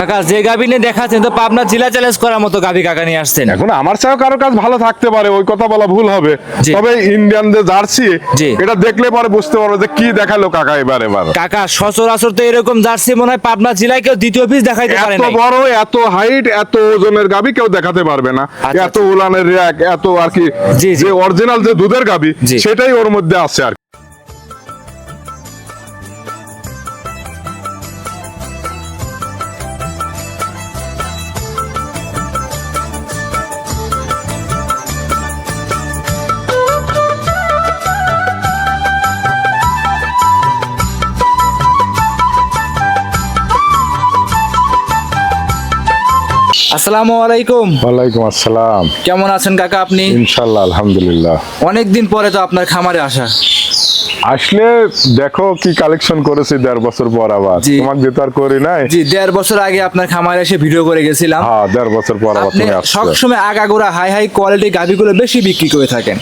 কাকা যে গাভী নিয়ে দেখাচ্ছেন তো পাবনা জেলা চ্যালেঞ্জ করার মতো গাভী কাকা নিয়ে আসছেন। এখন আমার চাও কারও কাজ ভালো থাকতে পারে ওই কথা বলা ভুল হবে। তবে ইন্ডিয়ান যে জার্সি এটা দেখলে পরে বুঝতে পারবে যে কি দেখাল কাকা এবার এবার। কাকা সচরাচর তো এরকম জার্সি মনে হয় পাবনা জেলায় কেউ দ্বিতীয় পিস দেখাইতে পারে এত বড় এত হাইট এত ওজনের গাবি কেউ দেখাতে পারবে না। আচ্ছা, এত উলানের র্যাক এত আর কি। যে অরিজিনাল যে দুধের গাবি সেটাই ওর মধ্যে আছে আর আসসালামু আলাইকুম। ওয়ালাইকুম আসসালাম। কেমন আছেন কাকা আপনি? ইনশাল্লাহ আলহামদুলিল্লাহ। অনেকদিন পরে তো আপনার খামারে আসা। আসলে দেখো কি কালেকশন করেছি দেড় বছর পর আবার। তোমাকে যেতে আর করি নাই। জি দেড় বছর আগে আপনার খামারে এসে ভিডিও করে গেছিলাম। হ্যাঁ দেড় বছর পর আবার তুমি আসছো। সবসময় আগাগোড়া হাই হাই কোয়ালিটি গাভিগুলো বেশি বিক্রি করে থাকেন।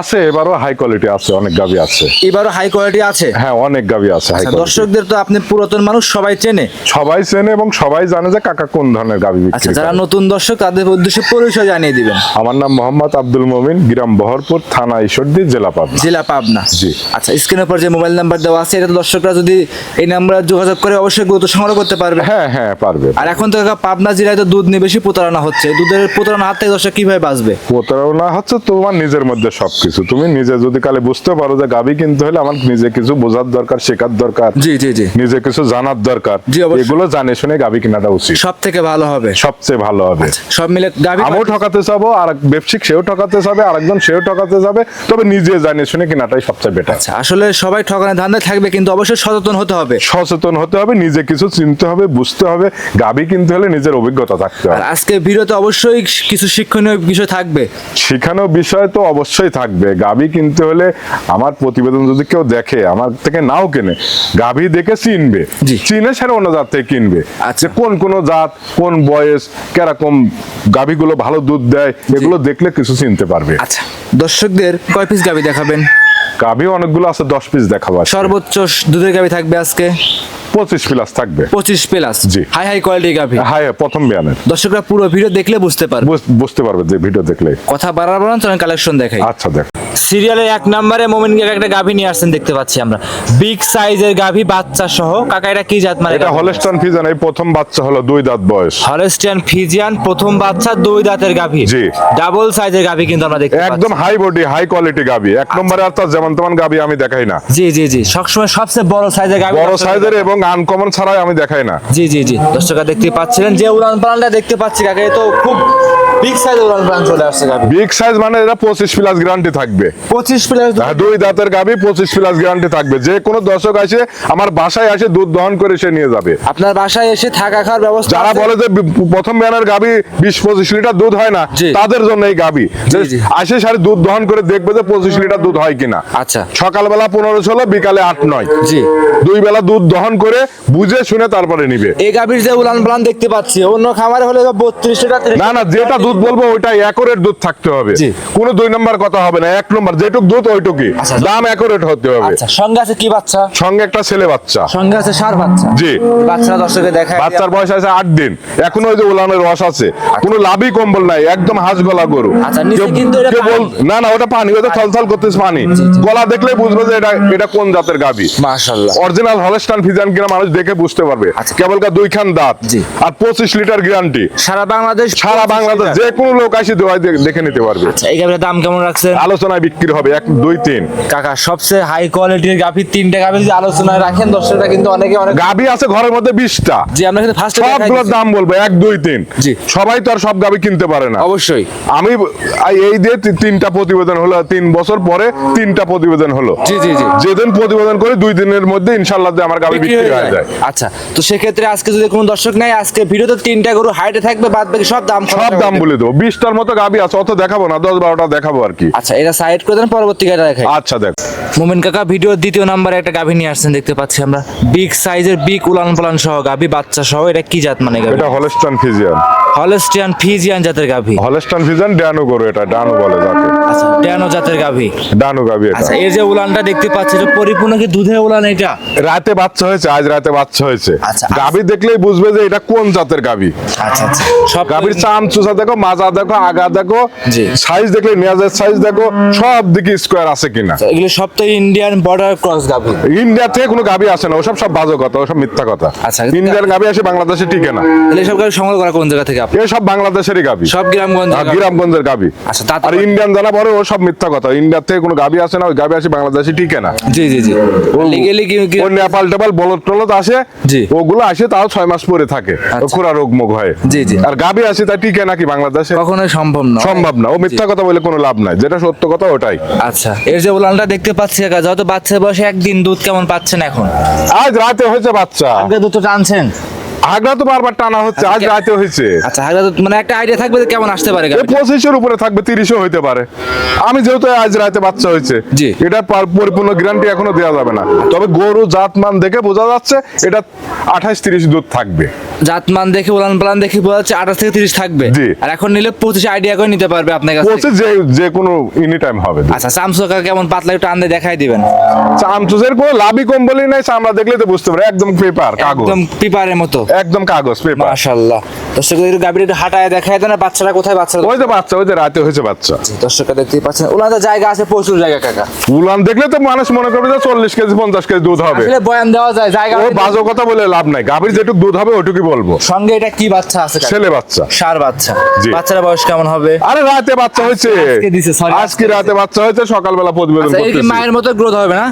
আছে এবারও হাই কোয়ালিটি আছে অনেক গাবি আছে। এবারও হাই কোয়ালিটি আছে? হ্যাঁ অনেক গাবি আছে হাই আচ্ছা, দর্শকদের তো আপনি পুরাতন মানুষ সবাই চেনে। সবাই চেনে এবং সবাই জানে যে কাকা কোন ধরনের গাবি আচ্ছা যারা নতুন দর্শক তাদের উদ্দেশ্যে পরিচয় জানিয়ে দিবেন। আমার নাম মোহাম্মদ আব্দুল মমিন গ্রাম বহরপুর থানা ঈশ্বরদী জেলা পাবনা। জেলা পাবনা। জি। আচ্ছা স্ক্রিনের উপর যে মোবাইল নাম্বার দেওয়া আছে এটা দর্শকরা যদি এই নাম্বারে যোগাযোগ করে অবশ্যই গুরুত্ব সংগ্রহ করতে পারবে। হ্যাঁ হ্যাঁ পারবে। আর এখন তো কাকা পাবনা জেলায় তো দুধ নিয়ে বেশি প্রতারণা হচ্ছে। দুধের প্রতারণা হাত থেকে দর্শক কীভাবে বাঁচবে? প্রতারণা হচ্ছে তোমার নিজের মধ্যে সবকিছু। তুমি নিজে যদি কালে বুঝতে পারো যে গাবি কিনতে হলে আমার নিজে কিছু বোঝার দরকার শেখার দরকার জি জি জি। নিজে কিছু জানার দরকার। জি, অবশ্যই। এগুলো জানে শুনে গাবি কেনাটা উচিত। সব থেকে ভালো হবে। সবচেয়ে ভালো হবে। সব মিলে গাভি আমিও ঠকাতে চাবো আর এক ব্যবসায়িক সেও ঠকাতে যাবে আরেকজন সেও ঠকাতে যাবে তবে নিজে জানে শুনে কেনাটাই সবচেয়ে বেটার আচ্ছা আসলে সবাই ঠকানোর ধান্দা থাকবে কিন্তু অবশ্যই সচেতন হতে হবে। সচেতন হতে হবে নিজে কিছু চিনতে হবে বুঝতে হবে গাবি কিনতে হলে নিজের অভিজ্ঞতা থাকতে হবে। আজকে ভিডিওতে অবশ্যই কিছু শিক্ষণীয় বিষয় থাকবে। শেখানো বিষয় তো অবশ্যই থাকবে। গাবি কিনতে হলে আমার প্রতিবেদন যদি কেউ দেখে আমার থেকে নাও কেনে গাবি দেখে চিনবে। চিনে সেটা অন্য জাত থেকে কিনবে। আচ্ছা। কোন কোন জাত কোন বয়স কীরকম গাবিগুলো ভালো দুধ দেয় এগুলো দেখলে কিছু চিনতে পারবে। আচ্ছা দর্শকদের কয় পিস গাভি দেখাবেন? গাবি অনেকগুলো আছে দশ পিস দেখাবো সর্বোচ্চ দুধের গাভি থাকবে আজকে? পঁচিশ প্লাস থাকবে। পঁচিশ প্লাস জি। হাই হাই কোয়ালিটি গাভি? হাই প্রথম বিয়ানের। দর্শকরা পুরো ভিডিও দেখলে বুঝতে পারবে। বুঝতে পারবে যে ভিডিও দেখলে। কথা বাড়ান চলেন কালেকশন দেখাই। আচ্ছা দেখ। সিরিয়ালের এক নম্বরে মোমিনকে একটা গাভী নিয়ে আসছেন দেখতে পাচ্ছি আমরা। বিগ সাইজের গাভী বাচ্চা সহ। কাকা এটা কি জাত মানে? এটা হলেস্টন ফিজান এই প্রথম বাচ্চা হলো দুই দাঁত বয়স। হলস্টিয়ান ফিজিয়ান প্রথম বাচ্চা দুই দাঁতের গাভী। জি। ডাবল সাইজের গাভী কিন্তু আমরা দেখতে একদম হাই বডি হাই কোয়ালিটি গাভী। এক নম্বরে আর তার যেমন তেমন গাভী আমি দেখাই না। জি জি জি। সবসময় সবচেয়ে বড় সাইজের গাভী বড় সাইজের এবং আনকমন ছাড়াই আমি দেখাই না। জি জি জি। দর্শকরা দেখতে পাচ্ছিলেন যে উড়ান পালানটা দেখতে পাচ্ছি কাকা এ তো খুব বিগ চলে আসছে সাইজ মানে এটা প্লাস গ্যারান্টি থাকবে। পঁচিশ প্লাস হ্যাঁ, দুই দাঁতের গাবি প্লাস গ্যারান্টি থাকবে। যে কোনো দর্শক আসে আমার বাসায় আসে দুধ দহন করে সে নিয়ে যাবে। আপনার বাসায় এসে থাকা খাওয়ার ব্যবস্থা যারা বলে যে প্রথম ব্যানের গাবি লিটার দুধ হয় না তাদের জন্য এই গাবি। আসে সারি দুধ দহন করে দেখবে যে পঁচিশ লিটার দুধ হয় কিনা। আচ্ছা। সকালবেলা পনেরো ষোলো বিকালে আট নয়। জি। দুই বেলা দুধ দহন করে বুঝে শুনে তারপরে নিবে। এই গাভীর যে উলান পালান দেখতে পাচ্ছি অন্য খামারে হলে বত্রিশ লিটার না না যেটা দুধ বলব ওইটা একরের দুধ থাকতে হবে। কোনো দুই নম্বর কথা হবে না এক নম্বর যেটুক দুধ ওইটুকুই। আচ্ছা। দাম একরেট হতে হবে। আচ্ছা সঙ্গে আছে কি বাচ্চা? সঙ্গে একটা ছেলে বাচ্চা। সঙ্গে আছে সার বাচ্চা? জি। বাচ্চারা দর্শকে দেখায় বাচ্চার বয়স আছে আট দিন। এখনও ওই যে উলানের রস আছে। কোনো লাভই কম্বল নাই একদম হাঁস গলা গরু। আচ্ছা। না না ওটা পানি ওটা থলথল করতেছে পানি। গলা দেখলে বুঝবে যে এটা এটা কোন জাতের গাবি। মাশাআল্লাহ। অরিজিনাল হলস্টান ফিজান কিনা মানুষ দেখে বুঝতে পারবে। আচ্ছা। কেবল কা দুই খান দাঁত আর পঁচিশ লিটার গ্যারান্টি সারা বাংলাদেশ সারা বাংলাদেশ যে কোনো লোক আসি দেওয়ায় দেখে নিতে পারবে। আচ্ছা এই গাভীর দাম কেমন রাখছেন? আলোচনায় বিক্রি হবে এক দুই তিন। কাকা সবচেয়ে হাই কোয়ালিটির গাভীর তিনটে গাভী যদি আলোচনায় রাখেন দর্শকরা কিন্তু অনেকে অনেক গাবি আছে ঘরের মধ্যে বিশটা। জি আমরা কিন্তু ফার্স্টে সবগুলোর দাম বলব এক দুই তিন। জি। সবাই তো আর সব গাবি কিনতে পারে না। অবশ্যই। আমি এই দিয়ে তিনটা প্রতিবেদন হলো তিন বছর পরে তিনটা প্রতিবেদন হলো। জি জি জি। যেদিন প্রতিবেদন করি দুই দিনের মধ্যে ইনশাল্লাহ দিয়ে আমার গাবি বিক্রি হয়ে হয়ে যায়। আচ্ছা তো সেক্ষেত্রে আজকে যদি কোনো দর্শক নাই আজকে ভিডিওতে তিনটা গরু হাইটে থাকবে বাদ বাকি সব দাম সব দাম বলে দেবো। বিশটার মতো গাবি আছে অত দেখাবো না দশ বারোটা দেখাবো আর কি। আচ্ছা এটা সাইড করে দেন পরবর্তী গাড়ি দেখাই। আচ্ছা দেখ। মোমেন কাকা ভিডিওর দ্বিতীয় নাম্বারে একটা গাভী নিয়ে আসছেন দেখতে পাচ্ছি আমরা। বিগ সাইজের বিগ উলান পালান সহ গাভী বাচ্চা সহ এটা কি জাত মানে গাভী এটা হলস্টন ফিজিয়ান হলস্টিয়ান ফিজিয়ান জাতের গাভী হলস্টান ভিজন ডানো গরু এটা ডানো বলে যাকে। আচ্ছা ড্যানো জাতের গাভী ডানো গাবি এটা। আচ্ছা এই যে উলানটা দেখতে পাচ্ছি এটা পরিপূর্ণ কি দুধের উলান এটা? রাতে বাচ্চা হয়েছে আজ রাতে বাচ্চা হয়েছে। আচ্ছা। গাবি দেখলেই বুঝবে যে এটা কোন জাতের গাভী আচ্ছা আচ্ছা। সব গাভীর চাম চুষা দেখো মাজা দেখো আগা দেখো সাইজ দেখলে নেয়াজের সাইজ দেখো সব দিকে স্কোয়ার আছে কিনা। এগুলো সব তো ইন্ডিয়ান বর্ডার ক্রস গাভী। ইন্ডিয়া থেকে কোনো গাবি আসে না ওসব সব বাজে কথা ওসব মিথ্যা কথা। আচ্ছা। ইন্ডিয়ার গাবি আসে বাংলাদেশে টিকে না। তাহলে সব গাভী সংগ্রহ করা কোন জায়গা থেকে আপনি? এ সব বাংলাদেশেরই গাবি সব গ্রামগঞ্জ আর গ্রামগঞ্জের গাবি আচ্ছা, তা আর ইন্ডিয়ান জানা বড় ও সব মিথ্যা কথা। ইন্ডিয়া থেকে কোনো গাবি আসে না ওই গাবি আসে বাংলাদেশে টিকে না। জি জি জি। লিগেলি কি ও নেপাল টেপাল বলদ টলদ আসে জি। ওগুলো আসে তাও ছয় মাস পরে থাকে। খুরা রোগ মুখ হয়। জি, জি। আর গাবি আসে তা টিকে নাকি বাংলাদেশে? কখনোই সম্ভব না সম্ভব না। ও মিথ্যা কথা বলে কোনো লাভ নাই। যেটা সত্য কথা ওটাই। আচ্ছা এর যে উলানটা দেখতে পাচ্ছি কাকা যত বাচ্চা বয়সে একদিন দুধ কেমন পাচ্ছেন এখন? আজ রাতে হয়েছে বাচ্চা। আগে দুধ টানছেন। আগরা তো বারবার টানা হচ্ছে আজ কে- রাতে হয়েছে। আচ্ছা আগে দুধ মানে একটা আইডিয়া থাকবে যে কেমন আসতে পারে এ গাভীটা। পঁচিশের উপরে থাকবে তিরিশও হইতে পারে। আমি যেহেতু আজ রাতে বাচ্চা হয়েছে। এটা পরিপূর্ণ গ্যারান্টি এখনও দেওয়া যাবে না। তবে গরু জাত মান দেখে বোঝা যাচ্ছে এটা আঠাশ তিরিশ দুধ থাকবে। জাতমান দেখে উলান পালান দেখে বোঝা যাচ্ছে আঠাশ থেকে তিরিশ থাকবে। আর এখন নিলে পঁচিশ আইডিয়া করে নিতে পারবে আপনার কাছে পঁচিশ যে যে কোনো এনি টাইম হবে। আচ্ছা কাকা কেমন পাতলা একটু আন্দে দেখাই দিবেন। চামচুসের কোনো লাভই কম বলেই নাই চামড়া দেখলে তো বুঝতে পারে একদম পেপার কাগজ। একদম পিপারের মতো। একদম কাগজ পেপার মাশাআল্লাহ। দর্শক গাভীর একটু হাঁটায় দেখায় দেন বাচ্চারা কোথায় বাচ্চারা ওই যে বাচ্চা ওই যে রাতে হয়েছে বাচ্চা। দর্শকরা দেখতেই পাচ্ছেন। ওনাদের জায়গা আছে প্রচুর জায়গা কাকা। উলান দেখলে তো মানুষ মনে করবে যে চল্লিশ কেজি পঞ্চাশ কেজি দুধ হবে। আসলে বয়ান দেওয়া যায় জায়গা ও আছে। বাজে কথা বলে লাভ নাই। গাভীর যেটুকু দুধ হবে ওটুকুই বলব। সঙ্গে এটা কি বাচ্চা আছে কাকা? ছেলে বাচ্চা। সার বাচ্চা। বাচ্চারা বয়স কেমন হবে? আরে রাতে বাচ্চা হয়েছে। আজকে দিছে, sorry, আজকে রাতে বাচ্চা হয়েছে সকালবেলা প্রতিবেদন আচ্ছা, এই করতেছি। মায়ের মতো গ্রোথ হবে না?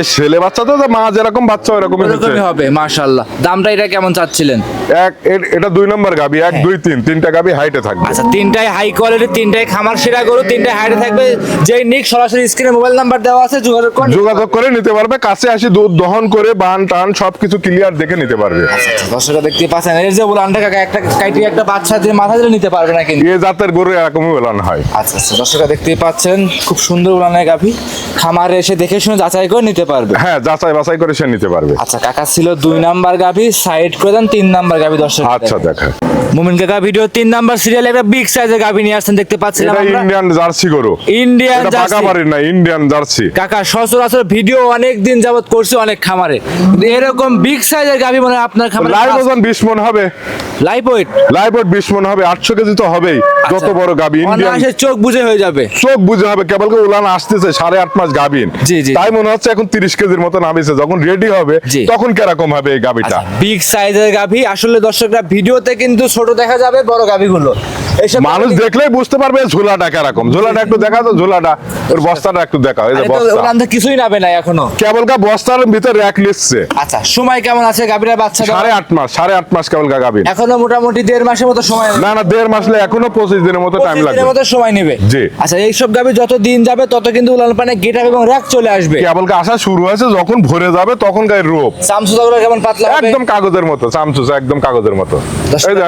এ ছেলে বাচ্চা তো মা যেরকম বাচ্চা ওরকমই হবে মাশাআল্লাহ। দামটা এটা কেমন চাচ্ছিলেন? এক এটা দুই নম্বর গাবি এক দুই তিন তিনটা গাবি হাইটে থাকবে। আচ্ছা তিনটাই হাই কোয়ালিটি তিনটাই খামার সেরা গরু তিনটাই হাইটে থাকবে। যেই নিক সরাসরি স্ক্রিনে মোবাইল নাম্বার দেওয়া আছে যোগাযোগ করুন যোগাযোগ করে নিতে পারবে কাছে আসি দুধ দহন করে বান টান সবকিছু ক্লিয়ার দেখে নিতে পারবে। দর্শকরা দেখতে পাচ্ছেন এর যে উলানটা কাকা একটা কাইটি একটা বাচ্চা দিয়ে মাথা দিলে নিতে পারবে না কিন্তু। এ জাতের গরু এরকমই হয়। আচ্ছা আচ্ছা দর্শকরা দেখতেই পাচ্ছেন খুব সুন্দর উলানের গাভী। খামারে এসে দেখে শুনে যাচাই করে নিতে পারবে। হ্যাঁ যাচাই বাছাই করে সে নিতে পারবে। আচ্ছা কাকা ছিল দুই নাম্বার গাভী সাইড করে দেন তিন নাম্বার গাভী দর্শক আচ্ছা দেখা। মুমিন কাকা ভিডিও তিন নাম্বার সিরিয়ালে একটা বিগ সাইজের গাভী নিয়ে আসছেন দেখতে পাচ্ছিলাম আমরা। ইন্ডিয়ান জার্সি গরু। ইন্ডিয়ান জার্সি বাগাবাড়ির না ইন্ডিয়ান জার্সি কাকা সচরাচর ভিডিও অনেক দিন যাবত করছি অনেক খামারে। এরকম বিগ সাইজের গাভী মনে আপনার খামারে লাইভ ওজন বিশ মন হবে। লাইভ ওয়েট লাইভ ওয়েট বিশ মন হবে আটশো কেজি তো হবেই। যত বড় গাবি ইন্ডিয়ান অনায়াসে চোখ বুঝে হয়ে যাবে। চোখ বুঝে হবে কেবল কি উলান আসতেছে সাড়ে আট মাস গাবিন। জি, জি। তাই মনে হচ্ছে এখন তিরিশ কেজির মতো নামিছে যখন রেডি হবে। তখন কীরকম হবে এই গাবিটা? বিগ সাইজের গাভী আসলে দর্শকরা ভিডিওতে কিন্তু ছোট দেখা যাবে বড় গাভীগুলো। মানুষ দেখলেই বুঝতে পারবে ঝোলাটা কীরকম। ঝোলাটা একটু দেখা তো ঝোলাটা ওর বস্তাটা একটু দেখা এই যে বস্তা। ওখান থেকে কিছুই নাবে না এখনও। কেবল কা বস্তার ভিতরে র্যাক লিখছে। আচ্ছা সময় কেমন আছে গাভীরা বাচ্চা? সাড়ে আট মাস সাড়ে আট মাস কেবল কা গাবিন এখনও মোটামুটি দেড় মাসের মতো সময় না না দেড় মাসলে এখনও পঁচিশ দিনের মতো টাইম লাগবে। মতো সময় নেবে। জি। আচ্ছা এইসব গাভী যত দিন যাবে তত কিন্তু উলান পানে গেট এবং র্যাক চলে আসবে। কেবল কা আসা শুরু হয়েছে যখন ভরে যাবে তখন গায়ের রূপ। সামসুদাগুলো কেমন পাতলা একদম কাগজের মতো। চামচুস একদম কাগজের মতো।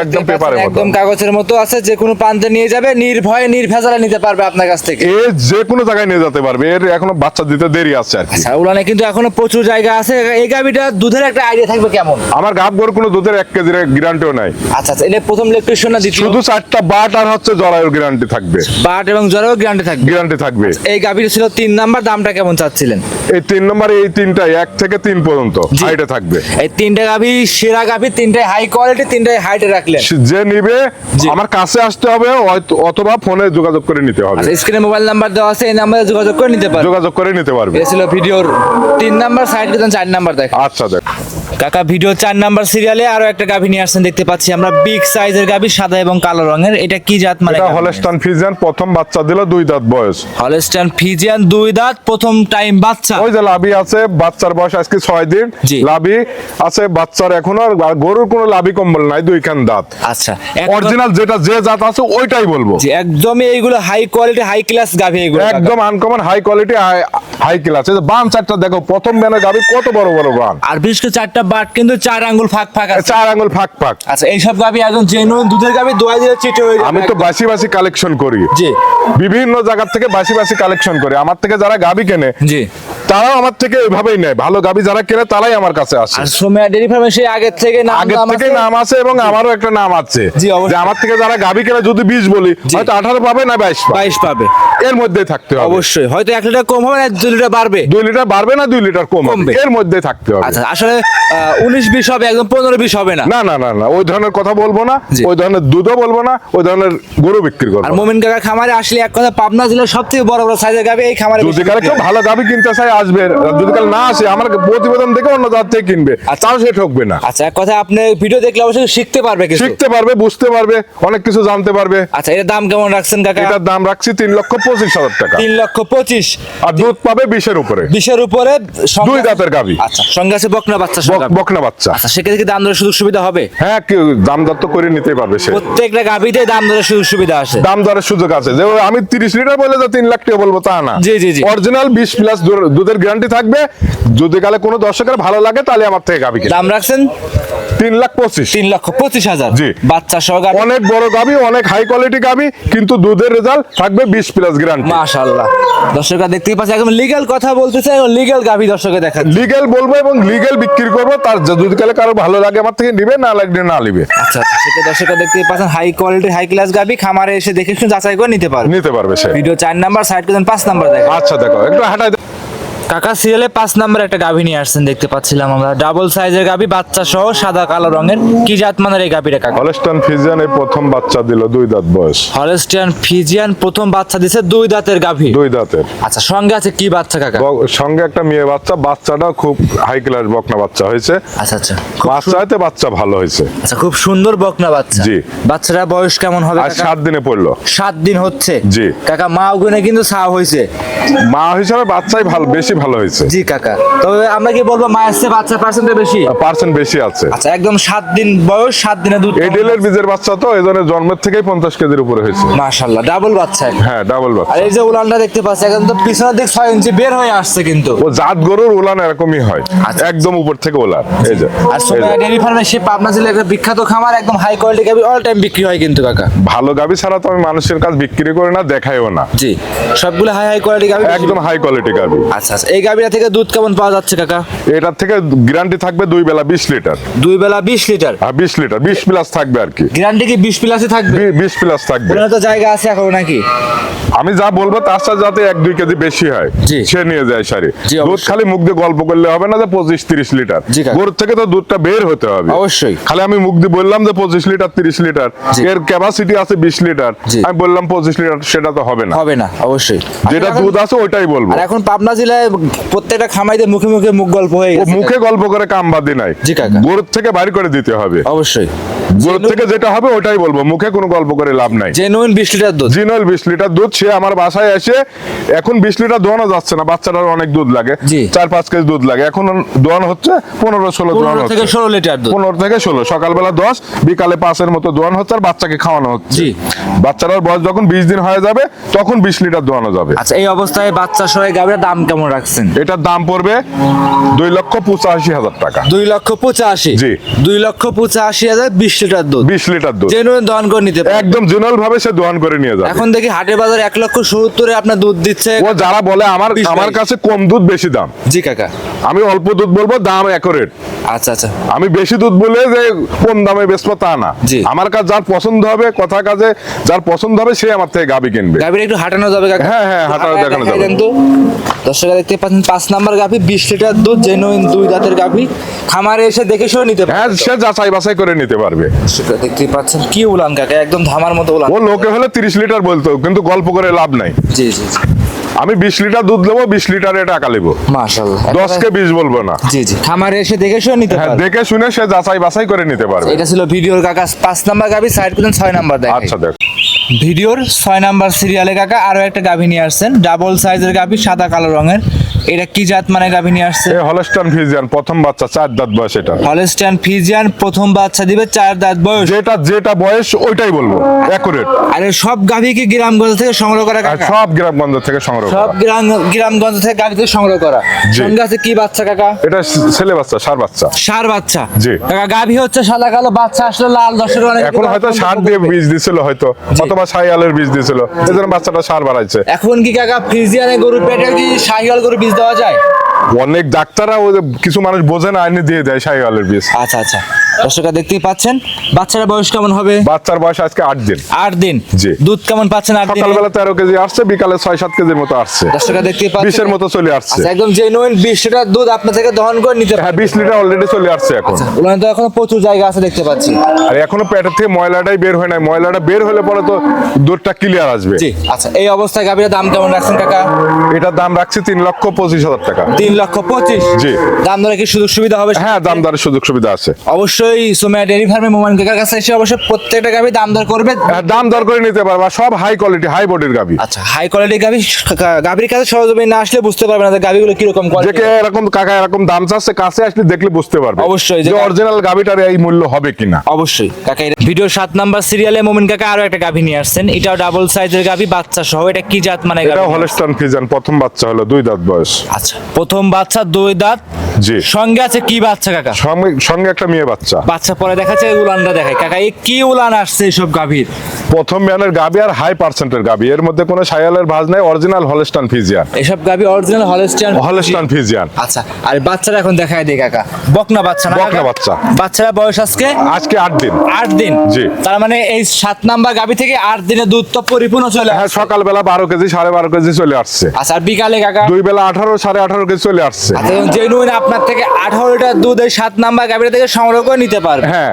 একদম পেপারের মতো। একদম কাগজের মতো আছে যে কোনো প্রান্তে নিয়ে যাবে নির্ভয়ে নির্ভেজালে নিতে পারবে আপনার কাছ থেকে। এ যে কোনো জায়গায় নিয়ে যেতে পারবে এর এখনও বাচ্চা দিতে দেরি আছে আর কি। আচ্ছা উলানে কিন্তু এখনও প্রচুর জায়গা আছে। এই গাভিটা দুধের একটা আইডিয়া থাকবে কেমন? আমার গাব গরু কোনো দুধের এক কেজির গ্যারান্টিও নাই। আচ্ছা আচ্ছা এটা প্রথম ইলেকট্রিশিয়ান না দ্বিতীয়? শুধু চারটা বাট আর হচ্ছে জরায়ুর গ্যারান্টি থাকবে। বাট এবং জ্বরেও গ্যারান্টি থাকবে। গ্যারান্টি থাকবে। এই গাভিটা ছিল তিন নাম্বার দামটা কেমন চাচ্ছিলেন? এই তিন নম্বর এই তিনটা এক থেকে তিন পর্যন্ত। হাইটে থাকবে। এই তিনটা গাভি সেরা গাভি তিনটাই হাই কোয়ালিটি তিনটাই হাইটে রাখলেন। যে নিবে আমার কাছে আসতে হবে অথবা ফোনে যোগাযোগ করে নিতে হবে। স্ক্রিনে মোবাইল নাম্বার দেওয়া আছে এই নাম্বারে যোগাযোগ করে নিতে পারবে। যোগাযোগ করে নিতে পারবে। এটা ছিল ভিডিওর তিন নাম্বার সাইড করে চার নাম্বার দেখ আচ্ছা দেখ। কাকা ভিডিও চার নাম্বার সিরিয়ালে আরও একটা গাভি নিয়ে আসছেন দেখতে পাচ্ছি আমরা। বিগ সাইজের গাভি সাদা এবং কালো রঙের। এটা কি জাত মানে এটা হলস্টান ফিজিয়ান প্রথম বাচ্চা দিল দুই দাঁত বয়স। হলস্টাইন ফিজিয়ান দুই দাঁত প্রথম টাইম বাচ্চা। ওই যে লাভি আছে বাচ্চার বয়স আজকে ছয় দিন। লাভি আছে বাচ্চার এখনও আর গরুর কোনো লাভি কম্বল নাই দুইখান দাঁত। আচ্ছা অরিজিনাল যেটা যে জাত আছে ওইটাই বলব। একদমই এইগুলো হাই কোয়ালিটি হাই ক্লাস গাভি এগুলো একদম uncommon high quality high class এই বান চারটা দেখো প্রথম ব্যানের কত বড় বড় বান। আর বিশেষ করে চারটা বাট কিন্তু চার আঙ্গুল ফাঁক ফাঁক আছে। চার আঙ্গুল ফাঁক ফাঁক। আচ্ছা এইসব গাভি একদম জেনুইন দুধের গাভি দোয়া দিলে চিটে হয়ে আমি তো বাসি বাসি কালেকশন করি। জি। বিভিন্ন জায়গা থেকে বাসি বাসি কালেকশন করি। আমার থেকে যারা গাবি কেনে জি। তারাও আমার থেকে ওইভাবেই নেয়। ভালো গাবি যারা কেনে তারাই আমার কাছে আসে। আর সোমিয়া ডেরি ফার্মে সেই আগের থেকে নাম দাম থেকে নাম আছে এবং আমারও একটা নাম আছে। জি, অবশ্যই। যে আমার থেকে যারা গাবি কেনে যদি বিশ বলি হয়তো আঠারো পাবে না বাইশ পাবে। বাইশ পাবে। এর মধ্যেই থাকতে হবে। অবশ্যই। হয়তো এক লিটার কম হবে না দুই লিটার বাড়বে। দুই লিটার বাড়বে না দুই লিটার কম হবে। এর মধ্যে থাকতে হবে। আচ্ছা আসলে উনিশ বিশ হবে একদম পনেরো বিশ হবে না? না না না না ওই ধরনের কথা বলব না। ওই ধরনের দুধও বলব না ওই ধরনের গরু বিক্রি করব আর। মোমিন কাকার খামারে আসলে এক কথা পাবনা জেলার সব থেকে বড় বড় সাইজের গাবে এই খামারে যদি হয়। ভালো গাবি কিনতে চায় আসবে যদি কাল না আসে আমার প্রতিবেদন দেখে অন্য জাত থেকে কিনবে। তাও সে ঠকবে না। আচ্ছা এক কথা আপনি ভিডিও দেখলে অবশ্যই শিখতে পারবে কিছু। শিখতে পারবে বুঝতে পারবে অনেক কিছু জানতে পারবে। আচ্ছা এর দাম কেমন রাখছেন কাকা? এটার দাম রাখছি তিন লক্ষ পঁচিশ হাজার টাকা। তিন লক্ষ পঁচিশ। আর দুধ পাবে বিশের উপরে। বিশের উপরে দুই দাঁতের গাভী। আচ্ছা সঙ্গে আছে বকনা বাচ্চা। বকনা বাচ্চা। আচ্ছা সেক্ষেত্রে কি দাম দরের সুযোগ সুবিধা হবে? হ্যাঁ দাম দর তো করে নিতে পারবে সে। প্রত্যেকটা গাভিতে দাম দরের সুযোগ সুবিধা আছে দাম দরের সুযোগ আছে। যে আমি তিরিশ লিটার বলে যে তিন লাখ টাকা বলব তা না। জি, জি, জি। অরিজিনাল বিশ প্লাস দুধের গ্যারান্টি থাকবে। যদি কালে কোনো দর্শকের ভালো লাগে তাহলে আমার থেকে গাবি দাম রাখছেন? তিন লাখ পঁচিশ। তিন লক্ষ পঁচিশ হাজার। জি। বাচ্চা সহ অনেক বড় গাবি অনেক হাই কোয়ালিটি গাবি কিন্তু দুধের রেজাল্ট থাকবে বিশ প্লাস গ্যারান্টি মাশাআল্লাহ। দর্শকরা দেখতেই পাচ্ছে একদম লিগ্যাল কথা বলতেছে লিগ্যাল গাভী দর্শকে দেখা লিগেল বলব এবং লিগেল বিক্রি করব তার যদি কালে কারও ভালো লাগে আমার থেকে নিবে না লাগলে না নিবে। আচ্ছা আচ্ছা সেটা দর্শকরা দেখতেই পাচ্ছেন হাই কোয়ালিটি হাই ক্লাস গাভী খামারে এসে দেখে শুনে যাচাই করে নিতে পারবে। নিতে পারবে সে। ভিডিও চার নাম্বার সাইড করেন পাঁচ নাম্বার দেখেন। আচ্ছা দেখো একটু হাঁটাই কাকা সিরিয়ালে পাঁচ নাম্বার একটা গাভী নিয়ে আসছেন দেখতে পাচ্ছিলাম আমরা। ডাবল সাইজের গাভী বাচ্চা সহ সাদা কালো রঙের। কি জাত মানের এই গাভীটা কাকা? হলস্টন ফিজিয়ান এই প্রথম বাচ্চা দিল দুই দাঁত বয়স। হলস্টিয়ান ফিজিয়ান প্রথম বাচ্চা দিছে দুই দাঁতের গাভী। দুই দাঁতের। আচ্ছা সঙ্গে আছে কি বাচ্চা কাকা? সঙ্গে একটা মেয়ে বাচ্চা বাচ্চাটাও খুব হাই ক্লাস বকনা বাচ্চা হয়েছে। আচ্ছা আচ্ছা। বাচ্চা হয়তো বাচ্চা ভালো হয়েছে। আচ্ছা খুব সুন্দর বকনা বাচ্চা। জি। বাচ্চাটার বয়স কেমন হবে আর কাকা? সাত দিনে পড়ল। সাত দিন হচ্ছে। জি। কাকা মা ওখানে কিন্তু সাহ হয়েছে মা হিসাবে বাচ্চাই ভালো বেশি ভালো হয়েছে। জি কাকা। তবে আমরা কি বলব মায়ের চেয়ে বাচ্চার পার্সেন্টটা বেশি? পার্সেন্ট বেশি আছে। আচ্ছা একদম সাত দিন বয়স সাত দিনে দুধ এডেলের বীজের বাচ্চা তো এই জন্য জন্মের থেকেই পঞ্চাশ কেজির উপরে হয়েছে। মাশাল্লাহ ডাবল বাচ্চা। হ্যাঁ ডাবল বাচ্চা। আর এই যে উলানটা দেখতে পাচ্ছি একদম তো পিছনের দিক ছয় ইঞ্চি বের হয়ে আসছে কিন্তু। ও জাত গরুর উলান এরকমই হয়। আচ্ছা। একদম উপর থেকে ওলান এই যে আর যে। ডেয়ারি ফার্মে সে পাবনা জেলার একটা বিখ্যাত খামার একদম হাই কোয়ালিটি গাবি অল টাইম বিক্রি হয় কিন্তু কাকা। ভালো গাবি ছাড়া তো আমি মানুষের কাছে বিক্রি করি না দেখাইও না। জি সবগুলো হাই হাই কোয়ালিটি গাবি একদম হাই কোয়ালিটি গাবি। আচ্ছা আচ্ছা। এই গাবিটা থেকে দুধ কেমন পাওয়া যাচ্ছে কাকা? এটার থেকে গ্যারান্টি থাকবে দুই বেলা বিশ লিটার। দুই বেলা বিশ লিটার? আর বিশ লিটার বিশ প্লাস থাকবে আর কি। গ্যারান্টি কি বিশ প্লাসে থাকবে? বিশ প্লাস থাকবে। ওখানে তো জায়গা আছে এখন নাকি? আমি যা বলব তার সাথে যাতে এক দুই কেজি বেশি হয় সে নিয়ে যায় সারি দুধ খালি মুখ দিয়ে গল্প করলে হবে না যে পঁচিশ তিরিশ লিটার। গরুর থেকে তো দুধটা বের হতে হবে। অবশ্যই। খালি আমি মুখ দিয়ে বললাম যে পঁচিশ লিটার তিরিশ লিটার। এর ক্যাপাসিটি আছে বিশ লিটার। আমি বললাম পঁচিশ লিটার সেটা তো হবে না। হবে না অবশ্যই। যেটা দুধ আছে ওইটাই বলব। এখন পাবনা জেলায় প্রত্যেকটা খামাইতে মুখে মুখে মুখ গল্প হয়ে গেছে। মুখে গল্প করে কাম বাদি নাই। জি, কাকা। গরুর থেকে বাইর করে দিতে হবে। অবশ্যই। গরুর থেকে যেটা হবে ওটাই বলব। মুখে কোনো গল্প করে লাভ নাই। জেনুইন বিশ লিটার দুধ। জিনল বিশ লিটার দুধ সে আমার বাসায় এসে এখন বিশ লিটার দোয়ানো যাচ্ছে না বাচ্চাটার অনেক দুধ লাগে। জি। চার পাঁচ কেজি দুধ লাগে। এখন দোয়ানো হচ্ছে পনেরো ষোলো দোয়ানো পনেরো থেকে হচ্ছে। ষোলো লিটার দুধ। পনেরো থেকে ষোলো সকালবেলা দশ বিকালে পাঁচের মতো দোয়ানো হচ্ছে আর বাচ্চাকে খাওয়ানো হচ্ছে। জি। বাচ্চাটার বয়স যখন বিশ দিন হয়ে যাবে তখন বিশ লিটার দোয়ানো যাবে। আচ্ছা এই অবস্থায় বাচ্চা সহ গাবির দাম কেমন রাখছেন এটার দাম পড়বে দুই লক্ষ পঁচাশি হাজার টাকা। দুই লক্ষ পঁচাশি? জি। দুই লক্ষ পঁচাশি হাজার বিশ লিটার দুধ। বিশ লিটার দুধ। জেনুইন দহন করে নিতে পারে একদম জেনারেল ভাবে সে দোয়ান করে নিয়ে যাবে। এখন দেখি হাটের বাজার এক লক্ষ সত্তরে আপনার দুধ দিচ্ছে। ও যারা বলে আমার আমার কাছে কম দুধ বেশি দাম। জি কাকা। আমি অল্প দুধ বলব দাম একরেট আচ্ছা আচ্ছা। আমি বেশি দুধ বলে যে কম দামে বেচবো তা না। জি। আমার কাছে যার পছন্দ হবে কথা কাজে যার পছন্দ হবে সে আমার থেকে গাবি কিনবে। গাভীর একটু হাঁটানো যাবে কাকা। হ্যাঁ, হ্যাঁ, হাঁটানো দেখানো যাবে। দর্শকরা দেখতে পাচ্ছেন পাঁচ নাম্বার গাভী বিশ লিটার দুধ জেনুইন দুই দাঁতের গাভী। খামারে এসে দেখে শুনে নিতে হ্যাঁ সে যাচাই বাছাই করে নিতে পারবে। দর্শকরা দেখতে পাচ্ছেন কি উলান কাকা একদম ধামার মতো উলান ও লোকে হলে তিরিশ লিটার বলতো কিন্তু গল্প করে লাভ নাই। জি জি জি। আমি বিশ লিটার দুধ নেব বিশ লিটারে টাকা নেব। মাশাআল্লাহ দশকে বিশ বলব না। জি জি খামারে এসে দেখে শুনে নিতে হ্যাঁ দেখে শুনে সে যাচাই বাছাই করে নিতে পারবে। এটা ছিল ভিডিওর কাকা পাঁচ নাম্বার গাভী সাইড করলেন ছয় নাম্বার দেখাই আচ্ছা দেখ। ভিডিওর ছয় নাম্বার সিরিয়ালে কাকা আরও একটা গাভী নিয়ে আসছেন। ডাবল সাইজের গাভী সাদা কালো রঙের। এটা কি জাত মানে গাভী নিয়ে আসছে? হলস্টান ফিজিয়ান প্রথম বাচ্চা চার দাঁত বয়স এটা। ফিজিয়ান প্রথম বাচ্চা দিবে চার দাঁত বয়স। যেটা যেটা বয়স ওইটাই বলব অ্যাকুরেট আর সব গাভী কি গ্রামগঞ্জ থেকে সংগ্রহ করা কাকা? সব গ্রামগঞ্জ থেকে সংগ্রহ সব গ্রাম গ্রামগঞ্জ থেকে গাভী থেকে সংগ্রহ করা। সঙ্গে আছে কি বাচ্চা কাকা? এটা ছেলে বাচ্চা সার বাচ্চা। সার বাচ্চা। জি। কাকা গাভী হচ্ছে সাদা কালো বাচ্চা আসলে লাল দশের অনেক এখন হয়তো সার দিয়ে বীজ দিছিল হয়তো অথবা সাইয়ালের বীজ দিছিল এই জন্য বাচ্চাটা সার বাড়াইছে। এখন কি কাকা ফ্রিজিয়ানে গরু পেটে কি শাহিওয়াল গরু বীজ দেওয়া যায়? অনেক ডাক্তাররা কিছু মানুষ বোঝে না আইনে দিয়ে দেয় সাইকালের বীজ আচ্ছা আচ্ছা। দর্শকরা দেখতেই পাচ্ছেন বাচ্চারা বয়স কেমন হবে? বাচ্চার বয়স আজকে আট দিন। আট দিন? জি। দুধ কেমন পাচ্ছেন আট দিন? সকালবেলা তেরো কেজি আসছে বিকালে ছয় সাত কেজির মতো আসছে। দর্শকরা দেখতেই পাচ্ছেন বিশের মতো চলে আসছে। আচ্ছা একদম জেনুইন বিশ লিটার দুধ আপনার থেকে দহন করে নিতে হ্যাঁ বিশ লিটার অলরেডি চলে আসছে এখন। ওখানে তো এখনও প্রচুর জায়গা আছে দেখতে পাচ্ছি। আর এখনও পেটের থেকে ময়লাটাই বের হয় নাই। ময়লাটা বের হলে পরে তো দুধটা ক্লিয়ার আসবে। জি আচ্ছা এই অবস্থায় গাভীর দাম কেমন রাখছেন কাকা? এটার দাম রাখছি তিন লক্ষ পঁচিশ হাজার টাকা। তিন লক্ষ পঁচিশ? জি। দাম দরে কি সুযোগ সুবিধা হবে? হ্যাঁ দাম দরের সুযোগ সুবিধা আছে। অবশ্যই সোমিয়া ডেয়ারি ফার্মে মোমান কাকার কাছে এসে অবশ্যই প্রত্যেকটা গাভী দাম দর করবে। হ্যাঁ, দাম দর করে নিতে পারবা সব হাই কোয়ালিটি হাই বডির গাবি আচ্ছা হাই কোয়ালিটি গাভী গাভীর কাছে সহজভাবে না আসলে বুঝতে পারবে না যে গাভীগুলো কীরকম কোয়ালিটি কে এরকম কাকা এরকম দাম চাচ্ছে কাছে আসলে দেখলে বুঝতে পারবে অবশ্যই, যে অরিজিনাল গাবিটার এই মূল্য হবে কিনা। অবশ্যই কাকা ভিডিও সাত নাম্বার সিরিয়ালে মোমিন কাকা আরও একটা গাভী নিয়ে আসছেন। এটাও ডাবল সাইজের গাভী বাচ্চা সহ। এটা কি জাত মানে এটা গাভী? হলস্টান ফিজান প্রথম বাচ্চা হলো দুই দাঁত বয়স। আচ্ছা প্রথম বাচ্চা দুই দাঁত। জি। সঙ্গে আছে কি বাচ্চা কাকা? সঙ্গে একটা মেয়ে বাচ্চা। বাচ্চা পরে উলানটা দেখায়। কাকা এই কি উলান আসছে গাভীর? প্রথম ব্যানের গাবি আর হাই পার্সেন্টের গাবি এর মধ্যে কোনো সায়ালের ভাজ নাই অরিজিনাল হলস্টান ফিজিয়ান এসব গাভী অরিজিনাল হলস্টিয়ান হলস্টান ফিজিয়ান আচ্ছা আর বাচ্চারা এখন দেখায় দিই কাকা। বকনা বাচ্চা না বকনা বাচ্চা। বাচ্চারা বয়স আজকে? আজকে আট দিন। আট দিন? জি। তার মানে এই সাত নাম্বার গাভী থেকে আট দিনে দুধ তো পরিপূর্ণ চলে হ্যাঁ সকালবেলা বারো কেজি সাড়ে বারো কেজি চলে আসছে। আচ্ছা আর বিকালে কাকা? দুই বেলা আঠারো সাড়ে আঠারো কেজি চলে আসছে। আচ্ছা জেনুইন আপনার থেকে আঠারো লিটার দুধ এই সাত নাম্বার গাভীর থেকে সংগ্রহ করে নিতে পারবে। হ্যাঁ।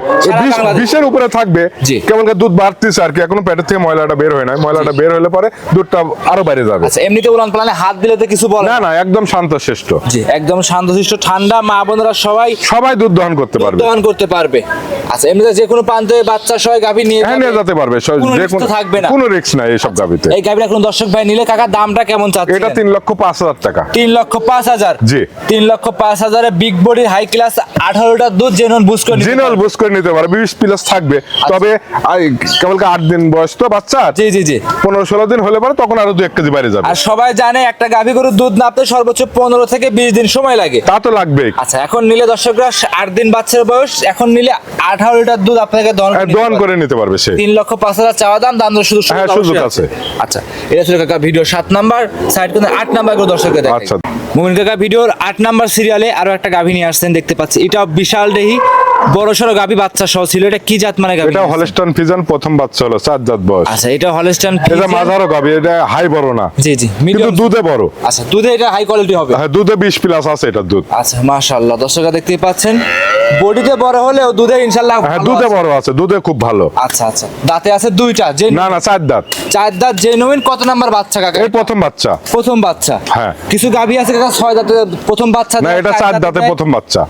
বিশের উপরে থাকবে। কেমন দুধ বাড়তেছে আর কি এখনও পেটের থেকে ময়লাটা বের হয় না ময়লাটা বের হলে পরে দুধটা আরও বাইরে যাবে। আচ্ছা এমনিতে উলান পালানে হাত দিলে তো কিছু বলে না না। একদম শান্তশিষ্ট। জি একদম শান্তশিষ্ট ঠান্ডা মা বোনেরা সবাই সবাই দুধ দহন করতে পারবে। দহন করতে পারবে। আচ্ছা এমনিতে যে কোনো প্রান্তে বাচ্চা সবাই গাভী নিয়ে হ্যাঁ নিয়ে যেতে পারবে যে কোনো থাকবে না। কোনো রিস্ক নাই এইসব গাবিতে এই গাভীর এখন দর্শক ভাই নিলে কাকা দামটা কেমন চাচ্ছে এটা তিন লক্ষ পাঁচ হাজার টাকা। তিন লক্ষ পাঁচ হাজার? জি। তিন লক্ষ পাঁচ হাজারে বিগ বডি হাই ক্লাস আঠারোটা দুধ জেনুন বুঝ করে পারবে। বুঝ করে নিতে পারবে। বিশ প্লাস থাকবে। তবে আই- কেবল কি আট দিন বয়স তো বাচ্চা? জি জি জি। পনেরো ষোলো দিন হলে পরে তখন আরও দু এক কেজি বাইরে যাবে। আর সবাই জানে একটা গাভী গরুর দুধ নাপতে সর্বোচ্চ পনেরো থেকে বিশ দিন সময় লাগে। তা তো লাগবেই। আচ্ছা এখন নিলে দর্শকরা আট দিন বাচ্চার বয়স এখন নিলে আঠারো লিটার দুধ আপনাকে করে নিতে পারবে। করে নিতে পারবে সে। তিন লক্ষ পাঁচ হাজার চাওয়া দাম দাম দর সুযোগ হ্যাঁ, আছে। আচ্ছা এটা ছিল কাকা ভিডিও সাত নাম্বার সাইড করে আট নাম্বার করে দর্শককে আচ্ছা। মুমিন কাকা ভিডিওর আট নাম্বার সিরিয়ালে আরও একটা গাভী নিয়ে আসছেন দেখতে পাচ্ছি। এটা বিশাল দেহি বড় সড় গাভী বাচ্চা সহ ছিল। এটা কি জাত মানে গাভী এটা হলস্টন ফিজন প্রথম বাচ্চা হলো চার জাত বয়স। আচ্ছা এটা হলস্টন ফিজন এটা মাঝারো গাভী এটা হাই বড় না। জি জি কিন্তু দুধে বড়। আচ্ছা দুধে এটা হাই কোয়ালিটি হবে? হ্যাঁ দুধে বিশ প্লাস আছে এটা দুধ। আচ্ছা মাশাআল্লাহ দর্শকরা দেখতে পাচ্ছেন। বডিতে বড় হলেও দুধে ইনশাআল্লাহ হ্যাঁ দুধে বড় আছে দুধে খুব ভালো। আচ্ছা আচ্ছা। দাঁতে আছে দুইটা যে না না চার দাঁত। চার দাঁত জেনুইন কত নাম্বার বাচ্চা কাকা? এই প্রথম বাচ্চা। প্রথম বাচ্চা? হ্যাঁ। কিছু আছে কাকা? ছয় দাঁতে প্রথম বাচ্চা না এটা চার দাঁতে প্রথম বাচ্চা।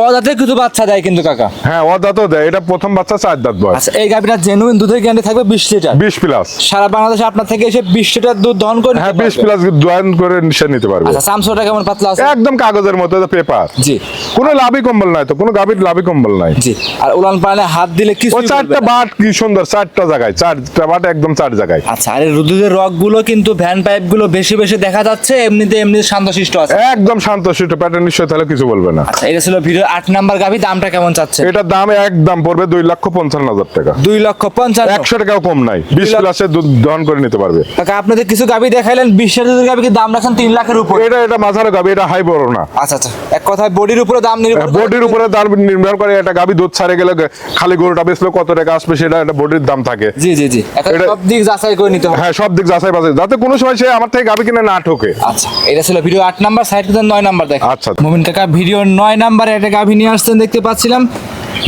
ও দাঁতে কিছু বাচ্চা দেয় কিন্তু কাকা। হ্যাঁ ও দাঁতও দেয় এটা প্রথম বাচ্চা চার দাঁত বয়স। আচ্ছা এই গাভীটা জেনুইন দুধের গ্যারান্টি থাকবে বিশ লিটার? বিশ প্লাস সারা বাংলাদেশে আপনার থেকে এসে বিশ লিটার দুধ দহন করে হ্যাঁ নিতে বিশ পারবে। প্লাস জয়েন করে নিতে পারবে। আচ্ছা সামসোটা কেমন পাতলা আছে? একদম কাগজের মতো পেপার জি। কোনো লাভই কম্বল নাই তো কোনো গাভীর লাভই কম্বল নাই। জি আর উলান হাত দিলে কি ও চারটা বাট কি সুন্দর চারটা জায়গায় চারটা বাট একদম চার জায়গায়। আচ্ছা আর এই দুধের রকগুলো কিন্তু ভ্যান পাইপগুলো বেশি বেশি দেখা যাচ্ছে এমনিতে এমনি শান্তশিষ্ট আছে। একদম শান্ত শিষ্ট প্যাটার্ন নিশ্চয় তাহলে কিছু বলবে না। আচ্ছা এটা ছিল ভিডিও আট নাম্বার দামটা কেমন চাচ্ছে? এটার দাম একদম পড়বে দুই লক্ষ পঞ্চান্ন হাজার টাকা। দুই লক্ষ পঞ্চান্ন। একশো টাকাও কম নাই বিশ লাখ- প্লাসে দুধ দহন করে নিতে পারবে। কাকা আপনাদের কিছু গাভী দেখাইলেন বিশের দুধের গাভী কি দাম রাখেন তিন লাখের উপর। এটা এটা মাথারও গাবি এটা হাই বড় না। আচ্ছা আচ্ছা এক কথায় বডির উপরে দাম নির্ভর বডির উপরে দাম নির্ভর করে একটা গাবি দুধ ছাড়ে গেলে খালি গরুটা বেসলে কত টাকা আসবে সেটা একটা বোর্ডের দাম থাকে। জি জি জি। এটা- সব দিক যাচাই করে নিতে হবে। হ্যাঁ সব দিক যাচাই বাছাই। যাতে কোনো সময় সে আমার থেকে গাবি কিনে না ঠকে। আচ্ছা এটা ছিল ভিডিও আট নাম্বার সাইড কিন্তু নয় নাম্বার দেখ। আচ্ছা। মোমিন কাকা ভিডিও নয় নাম্বারে একটা গাভী নিয়ে আসছেন দেখতে পাচ্ছিলাম।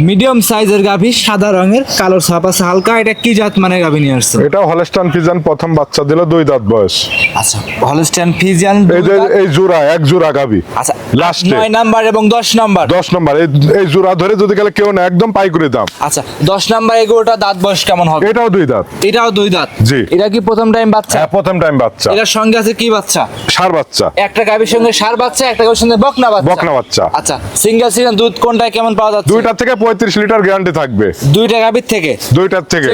মিডিয়াম সাইজের গাভী সাদা রঙের কালো ছাপ আছে হালকা। এটা কি জাত মানে গাভী নিয়ে আসছে এটা হলস্টান ফিজান প্রথম বাচ্চা দিল দুই দাঁত বয়স। আচ্ছা হলস্টাইন ফিজিয়ান এই যে এই জোড়া এক জোড়া গাবি আচ্ছা লাস্টে নয় নাম্বার এবং দশ নাম্বার? দশ নম্বর। এই এই জোড়া ধরে যদি গেলে কেউ না একদম পাইকুরি দাম। আচ্ছা দশ নাম্বার এগুলোটা দাঁত বয়স কেমন হবে? এটাও দুই দাঁত। এটাও দুই দাঁত? জি। এটা কি প্রথম টাইম বাচ্চা? হ্যাঁ প্রথম টাইম বাচ্চা। এটার সঙ্গে আছে কি বাচ্চা? সার বাচ্চা। একটা গাভীর সঙ্গে সার বাচ্চা একটা গাভীর সঙ্গে বকনা বাচ্চা। বকনা বাচ্চা। আচ্ছা সিঙ্গেল সিজন দুধ কোনটায় কেমন পাওয়া যাচ্ছে? দুইটার থেকে থেকে পঁয়ত্রিশ লিটার গ্যারান্টি থাকবে। দুইটা গাভীর থেকে? দুইটার থেকে।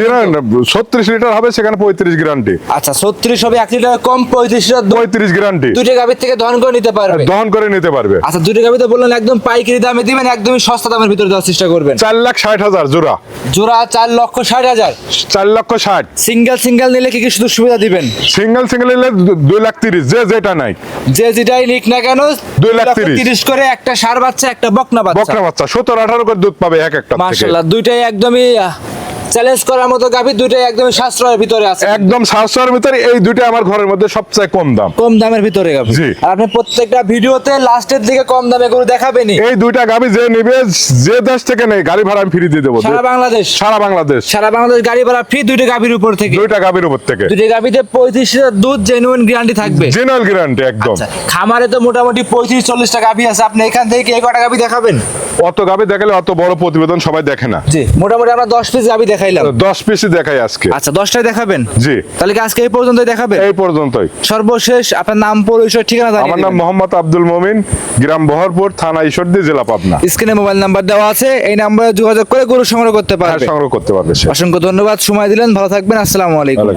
Guarantee ছত্রিশ লিটার হবে সেখানে পঁয়ত্রিশ গ্যারান্টি আচ্ছা ছত্রিশ হবে এক লিটার কম পঁয়ত্রিশ লিটার পঁয়ত্রিশ গ্যারান্টি দুইটা গাভীর থেকে দহন করে নিতে পারবে? দহন করে নিতে পারবে। আচ্ছা দুইটা গাভী তো বললেন একদম পাইকারি দামে দিবেন একদমই সস্তা দামের ভিতরে দেওয়ার চেষ্টা করবেন। চার লাখ ষাট হাজার জোড়া। জোড়া চার লক্ষ ষাট হাজার। চার লক্ষ ষাট। সিঙ্গেল সিঙ্গেল নিলে কি কি শুধু সুবিধা দিবেন? সিঙ্গেল সিঙ্গেল নিলে দুই লাখ তিরিশ যে যেটা নাই। যে যেটাই নিক না কেন দুই লাখ তিরিশ। করে একটা সার বাচ্চা একটা বকনা বাচ্চা। বকরা বাচ্চা সতেরো আঠারো করে দুধ পাবে এক একটা মাসাল্লাহ দুইটাই একদমই চ্যালেঞ্জ করার মতো গাভী দুইটাই একদমই সাশ্রয়ের ভিতরে আছে। একদম সাতশোর ভিতরে এই দুইটা আমার ঘরের মধ্যে সবচেয়ে কম দাম। কম দামের ভিতরে গাভী। আর আপনি প্রত্যেকটা ভিডিওতে লাস্টের দিকে কম দামে গরু দেখাবেনই। এই দুইটা গাবি যে নিবে যে দেশ থেকে নেই গাড়ি ভাড়া আমি ফ্রি দিয়ে দেবো। সারা বাংলাদেশ। সারা বাংলাদেশ। সারা বাংলাদেশ গাড়ি ভাড়া ফ্রি দুইটা গাভীর উপর থেকে। দুইটা গাবির উপর থেকে। দুইটা গাভীতে পঁয়ত্রিশ লিটার দুধ জেনুইন গ্যারান্টি থাকবে। জেনারেল গ্যারান্টি একদম। আচ্ছা, খামারে তো মোটামুটি পঁয়ত্রিশ চল্লিশটা গাভী আছে। আপনি এখান থেকে কি এই কটা গাভী দেখাবেন? অত গাবি দেখালে অত বড় প্রতিবেদন সবাই দেখে না। জি মোটামুটি আমরা দশ পিস গাভী দেখাইলাম? দশ পিসই দেখাই আজকে। আচ্ছা দশটায় দেখাবেন? জি। তাহলে কি আজকে এই পর্যন্তই দেখাবেন? এই পর্যন্তই। সর্বশেষ আপনার নাম পরিচয় ঠিকানা জানিয়ে আমার নাম মোহাম্মদ আব্দুল মমিন গ্রাম বহরপুর থানা ঈশ্বরদী জেলা পাবনা। স্ক্রিনে মোবাইল নাম্বার দেওয়া আছে এই নাম্বারে যোগাযোগ করে গরু সংগ্রহ করতে পারবে। সংগ্রহ করতে পারবে অসংখ্য ধন্যবাদ সময় দিলেন ভালো থাকবেন আসসালামু আলাইকুম।